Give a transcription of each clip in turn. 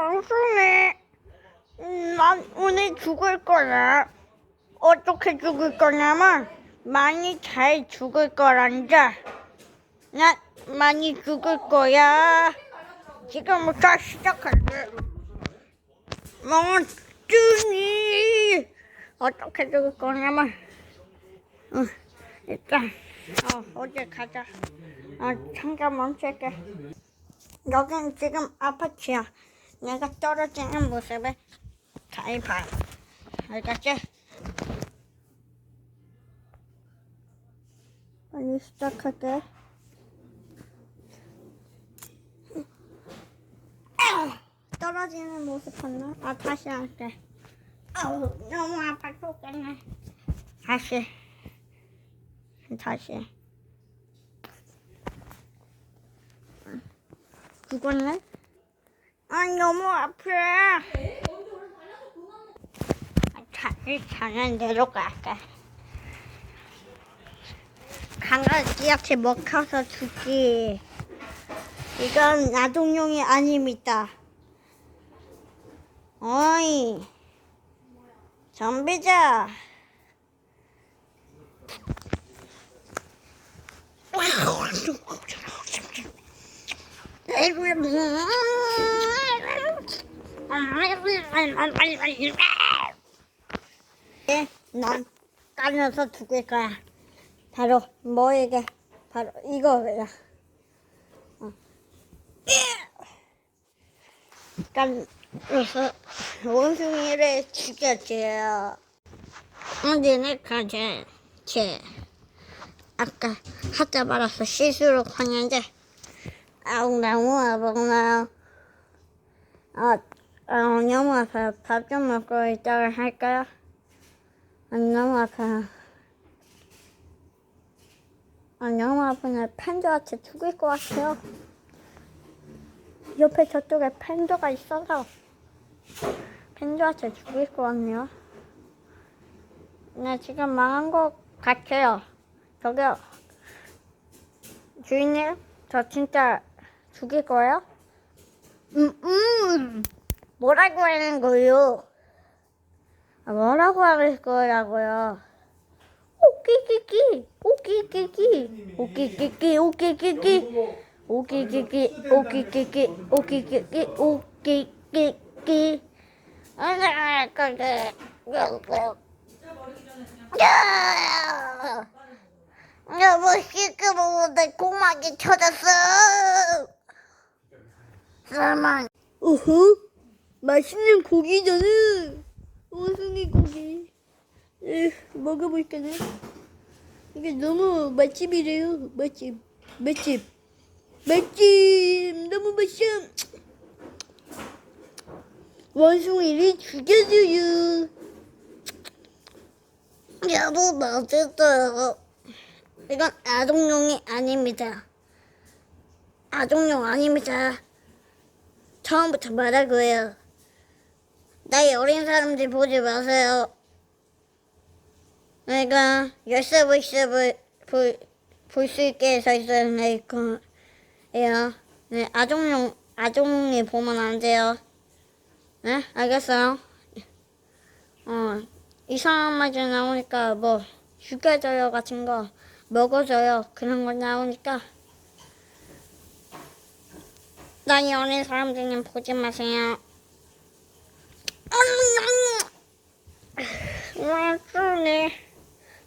왕순이, 음, 난 오늘 죽을 거야. 어떻게 죽을 거냐면, 많이 잘 죽을 거란다. 난 많이 죽을 거야. 지금부터 시작할게. 멍준이 어떻게 죽을 거냐면, 응, 일단 어, 어디 가자. 아, 잠깐 멈출게. 여긴 지금 아파트야. 내가 떨어지는 모습을 잘 봐. 알겠지? 빨리 시작할게. 떨어지는 모습 봤나? 아, 다시 할게. 아우, 너무 아파 죽겠네. 다시. 다시. 죽었네? 아, 너무 아파. 아, 자기 자는 대로 갈게. 강아지한테 먹혀서 죽기. 이건 아동용이 아닙니다. 어이, 좀비자. 난 까면서 죽을 거야. 바로 뭐에게 바로 이거야. 어. 까면서 원숭이를 죽였지요. 언제는 가제 제 아까 하자 말아서 실수로 했는데 아우 너무 아프구나. 아, 아 너무 아파요. 밥 좀 먹고 이따가 할까요? 아, 너무 아파요. 아, 너무 아프네. 팬더한테 죽을 것 같아요. 옆에 저쪽에 팬더가 있어서 팬더한테 죽을 것 같네요. 네, 지금 망한 것 같아요. 저기요. 주인님, 저 진짜 죽일 거예요? 음, 음. 뭐라고 하는 거예요? 아, 뭐라고 할 거라고요? 오끼끼끼, 오끼끼끼, 오끼끼끼, 오끼끼끼, 오끼끼끼, 오끼끼끼, 오끼끼끼, 오끼끼끼. 아, 그게, 야! 너무 시끄러워. 내 고막이 터졌어. 설마. 어허? 맛있는 고기잖아. 원숭이 고기. 에, 먹어볼까나? 이게 너무 맛집이래요. 맛집. 맛집. 맛집. 너무 맛있어. 원숭이를 죽여줘요. 여보 맛있어요. 이건 아동용이 아닙니다. 아동용 아닙니다. 처음부터 말할 거예요. 나이 어린 사람들 보지 마세요. 내가 열쇠 모습을 볼수 있게 서 있어요. 네, 아동용 아동이 보면 안 돼요. 네, 알겠어요. 어, 이상한 말이 나오니까 뭐 죽여줘요 같은 거 먹어줘요 그런 거 나오니까 나이 어린 사람들은 보지 마세요. 왕순이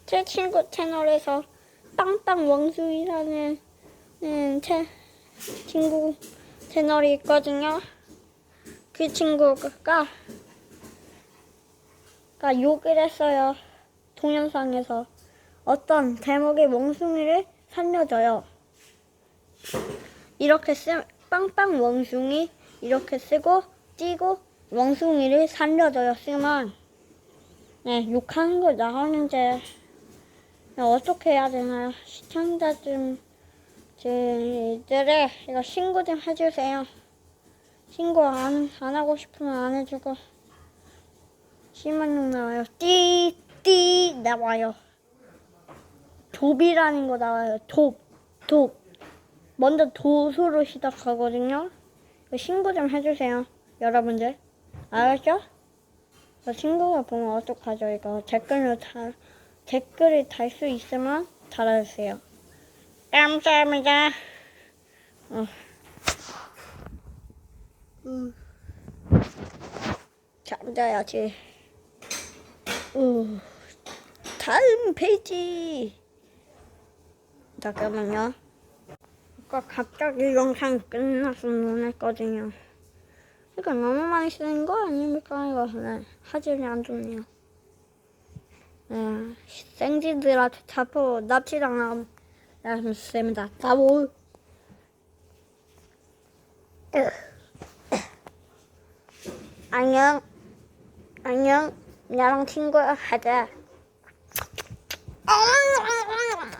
제 친구 채널에서 빵빵 왕수이라는 음, 채, 친구 채널이 있거든요. 그 친구가 가 욕을 했어요. 동영상에서 어떤 대목의 멍숭이를 살려줘요. 이렇게 쓰 빵빵 멍숭이 이렇게 쓰고 찌고 멍숭이를 살려줘요 쓰면 네 욕하는 거 나오는데 네, 어떻게 해야 되나요? 시청자들의 이거 신고 좀 해주세요. 신고 안, 안 하고 싶으면 안 해주고 심한 욕 나와요. 띠, 띠 나와요. 돕이라는 거 나와요. 돕, 돕. 먼저 도수로 시작하거든요. 신고 좀 해주세요. 여러분들 알았죠? 저 친구가 보면 어떡하죠 이거 댓글을 다 댓글을 달 수 있으면 달아주세요 감사합니다 어. 음. 잠자야지 우. 다음 페이지 잠깐만요 아까 갑자기 영상 끝났으면 했거든요 그러니까 너무 많이 쓰는 거 아닙니까 이거 네. 화질이 안 좋네요 네. 생쥐들한테 잡혀 납치당했습니다 바보 안녕 안녕 나랑 친구 하자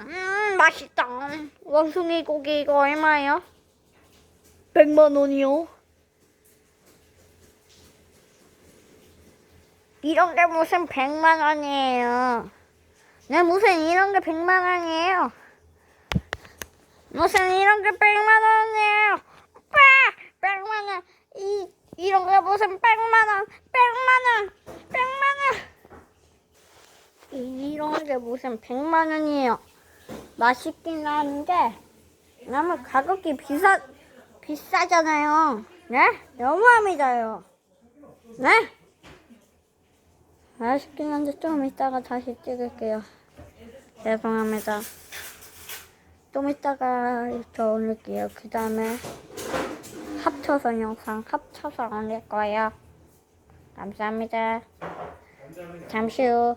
음, 맛있다 원숭이 고기 이거 얼마예요? 100만 원이요. 이런 게 무슨 100만 원이에요. 네, 무슨 이런 게 100만 원이에요. 무슨 이런 게 100만 원이에요. 빠! 100만 원. 이, 이런 게 무슨 100만 원. 100만 원. 100만 원. 이, 이런 게 무슨 100만 원이에요. 맛있긴 한데, 너무 가격이 비싸, 비싸잖아요. 네? 너무합니다요. 네? 아쉽긴 한데 좀 이따가 다시 찍을게요. 죄송합니다. 좀 이따가 더 올릴게요. 그 다음에 합쳐서 영상 합쳐서 올릴 거예요. 감사합니다. 잠시 후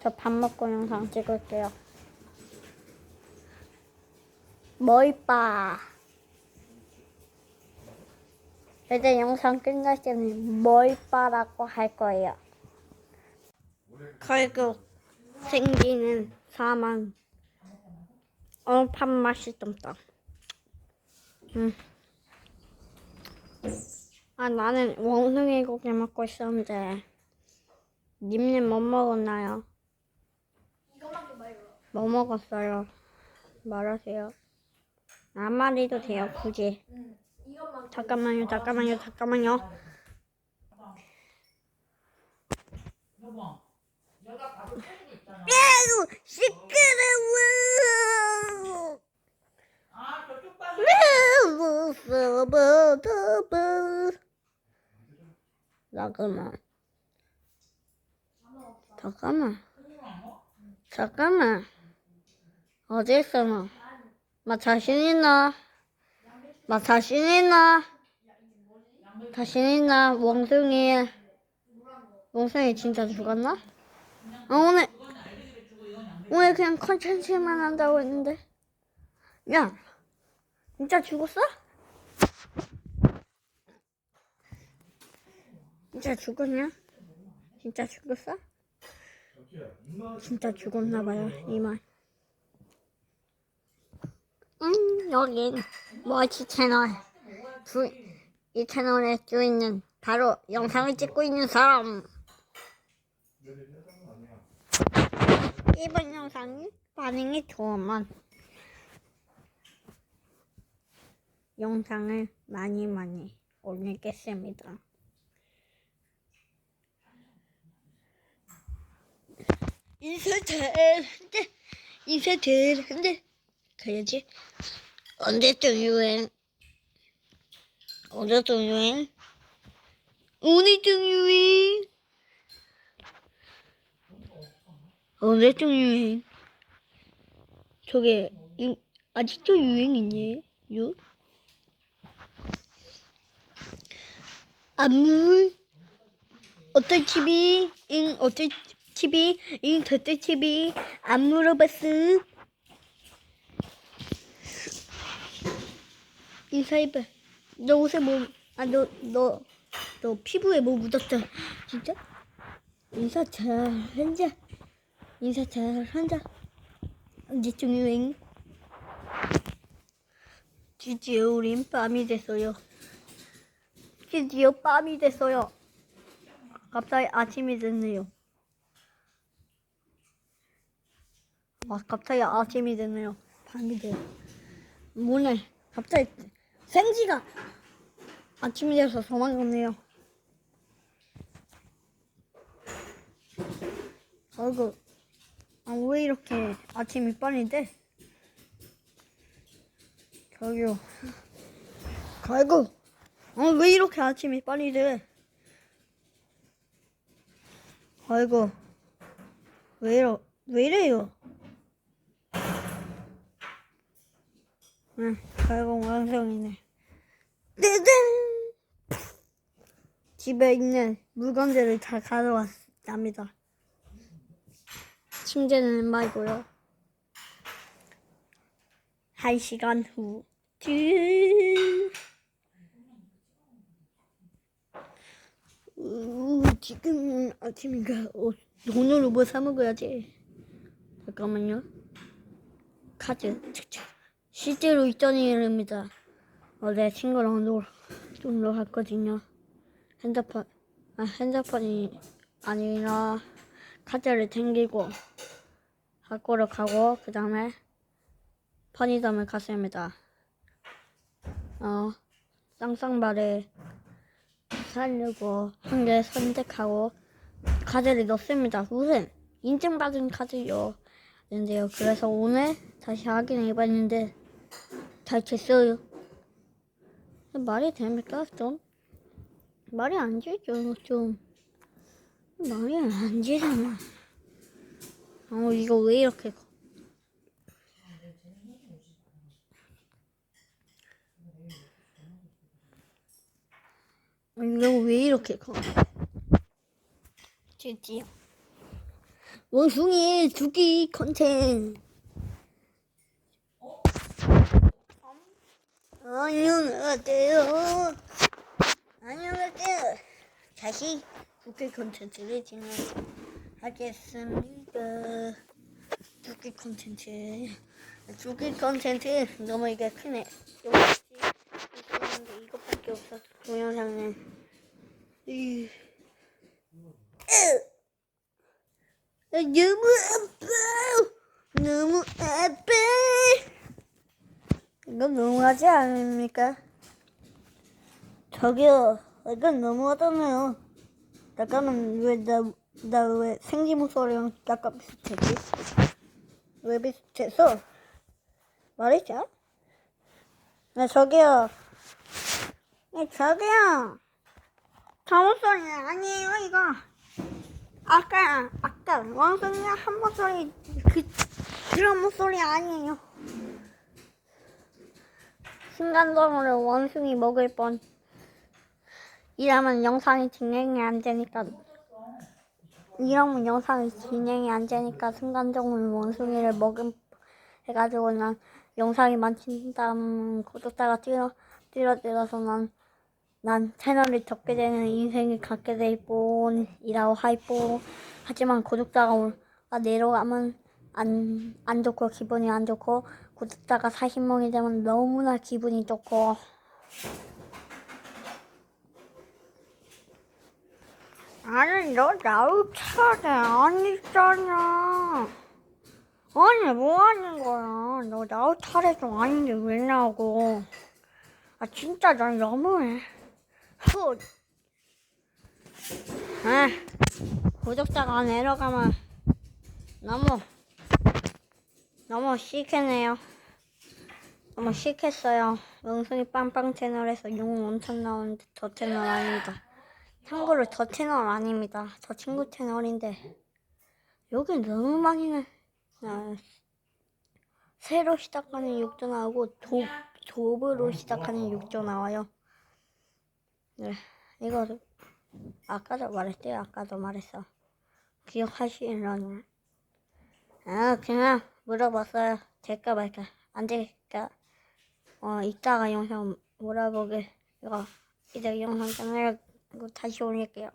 저 밥 먹고 영상 찍을게요. 머이빠. 이제 영상 끝날 때는 머이빠라고 할 거예요. 결국 생기는 사망. 어, 밥 맛있던다. 음. 아, 나는 원숭이 고기 먹고 있었는데, 님님 뭐 먹었나요? 뭐 먹었어요? 말하세요. 안 말해도 돼요, 굳이. 잠깐만요, 잠깐만요, 잠깐만요. 매우 시끄러워. 매우 서버더버. 잠깐만. 잠깐만. 잠깐만. 어디 있어 너? 마 자신 있나? 마 자신 있나? 자신 있나? 원숭이. 원숭이 진짜 죽었나? 아, 오늘 오늘 그냥 컨텐츠만 한다고 했는데 야 진짜 죽었어? 진짜 죽었냐? 진짜 죽었어? 진짜 죽었나봐요 이만 음 여긴 머치 채널 주, 이 채널의 주인은 바로 영상을 찍고 있는 사람 이번 영상이 반응이 좋으면 영상을 많이 많이 올리겠습니다. 인사 잘한데 인사 잘한데 그래야지. 언제쯤 유행? 언제쯤 유행? 오늘쯤 유행 언제쯤 유행? 저게 이, 아직도 유행이니? 유? 안물 어떤 TV? 응 어떤 TV? 응 저쪽 TV 안 물어봤어 인사해봐 너 옷에 뭐 아 너 너 너 피부에 뭐 묻었어 진짜? 인사 잘한자 인사 잘한자 언제쯤 유행? 드디어 우린 밤이 됐어요. 드디어 밤이 됐어요. 갑자기 아침이 됐네요. 아, 갑자기 아침이 됐네요. 밤이 돼요. 뭐네? 갑자기 생지가 아, 아침이 돼서 도망갔네요. 아이고, 아, 왜 이렇게 아침 이 빨리 돼? 저기요. 아이고, 아, 왜 이렇게 아침 이 빨리 돼? 아이고, 왜 이러, 왜 이래요? 응, 아이고, 완성이네. 뜨든! 집에 있는 물건들을 다 가져왔답니다. 침대는 말고요. 한 시간 후. 뚜. 우, 지금 아침인가? 어, 돈으로 뭐 사 먹어야지. 잠깐만요. 카드. 실제로 있던 일입니다. 어제 친구랑 놀, 놀러 갔거든요. 핸드폰, 아, 핸드폰이 아니라 카드를 챙기고 학교를 가고 그 다음에 편의점을 갔습니다. 어, 쌍쌍발에 살려고 한 개 선택하고 카드를 넣습니다. 무슨 인증받은 카드요. 인데요. 그래서 오늘 다시 확인해봤는데 잘 됐어요. 말이 됩니까? 좀 말이 안 되죠. 좀 말이 안 되잖아. 어 이거 왜 이렇게 커? 어, 이거 왜 이렇게 커? 드디어 원숭이 두기 컨텐츠 안녕하세요. 안녕하세요. 다시 두기 컨텐츠를 진행하겠습니다. 두기 컨텐츠. 두기 컨텐츠 너무 이게 크네. 있는데 이것밖에 없어. 동영상은. 이. 으. 너무 아파. 너무 아파. 이건 너무하지 않습니까? 저기요, 이건 너무하잖아요. 잠깐만, 왜, 나, 나 왜 생지 목소리랑 약간 비슷했지? 왜 비슷했어? 말이죠? 네, 저기요. 네, 저기요. 저 목소리 아니에요, 이거. 아까, 아까, 왕성이가 한 목소리, 그, 그런 목소리 아니에요. 순간적으로 원숭이 먹을 뻔. 이러면 영상이 진행이 안 되니까. 이러면 영상이 진행이 안 되니까 순간적으로 원숭이를 먹은 해가지고 난 영상이 많친 다음 구독자가 뛰어 뛰어들어서 난, 난 채널을 접게 되는 인생을 갖게 될 뿐이라고 하이뿌 하지만 구독자가 내려가면 안, 안 좋고 기분이 안 좋고 구독자가 40명이 되면 너무나 기분이 좋고 아니 너 나올 차례 아니잖아 아니 뭐 하는 거야 너 나올 차례도 아닌데 왜 나오고 아 진짜 난 너무해 후. 아 구독자가 내려가면 너무 너무 시크네요. 너무 시크했어요. 영순이 빵빵 채널에서 용 엄청 나오는데 저 채널 아닙니다. 참고로 저 채널 아닙니다. 저 친구 채널인데 여기 너무 많이 나. 나 새로 시작하는 육조 나오고 도, 도브로 시작하는 육조 나와요. 네, 이거 아까도 말했대요. 아까도 말했어. 기억하시려나? 아, 그냥 물어봤어요. 될까 말까. 안 되니까, 어, 이따가 영상 몰아보게. 이거, 이제 영상 끝내고 다시 올릴게요.